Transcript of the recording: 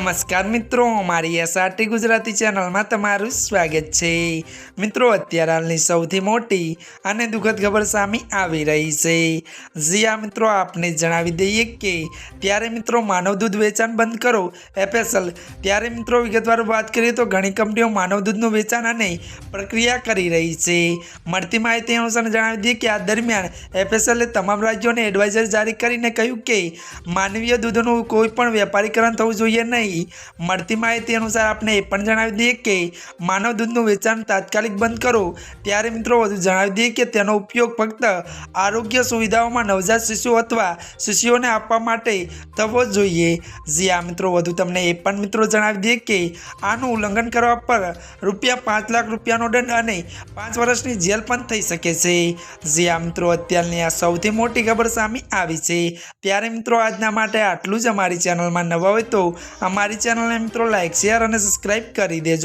નમસ્કાર મિત્રો, મારી એસઆરટી ગુજરાતી ચેનલમાં તમારું સ્વાગત છે. મિત્રો, અત્યારે હાલની સૌથી મોટી અને દુઃખદ ખબર સામે આવી રહી છે. જીયા મિત્રો, આપને જણાવી દઈએ કે ત્યારે મિત્રો માનવ દૂધ વેચાણ બંધ કરો, એફએસએલ. ત્યારે મિત્રો, વિગતવાર વાત કરીએ તો ઘણી કંપનીઓ માનવ દૂધનું વેચાણ અને પ્રક્રિયા કરી રહી છે. મળતી માહિતી અનુસાર જણાવી દઈએ કે આ દરમિયાન એફએસએલે તમામ રાજ્યોને એડવાઇઝર જારી કરીને કહ્યું કે માનવીય દૂધનું કોઈ પણ વેપારીકરણ થવું જોઈએ નહીં. મળતી માહિતી અનુસાર આપણે એ પણ જણાવી દઈએ કે માનવ દૂધનું વેચાણ તાત્કાલિક બંધ કરો. ત્યારે મિત્રો વધુ જણાવી દઈએ કે તેનો ઉપયોગ ફક્ત આરોગ્ય સુવિધાઓમાં નવજાત શિશુ અથવા શિશુઓને આપવા માટે થવો જોઈએ. જી આ મિત્રો, વધુ તમને એ પણ મિત્રો જણાવી દઈએ કે આનું ઉલ્લંઘન કરવા પર રૂપિયા પાંચ લાખ રૂપિયાનો દંડ અને પાંચ વર્ષની જેલ પણ થઈ શકે છે. જી આ મિત્રો, અત્યારની આ સૌથી મોટી ખબર સામે આવી છે. ત્યારે મિત્રો, આજના માટે આટલું જ. અમારી ચેનલમાં નવા હોય તો અમારી ચેનલને મિત્રો લાઈક શેર અને સબસ્ક્રાઈબ કરી દેજો.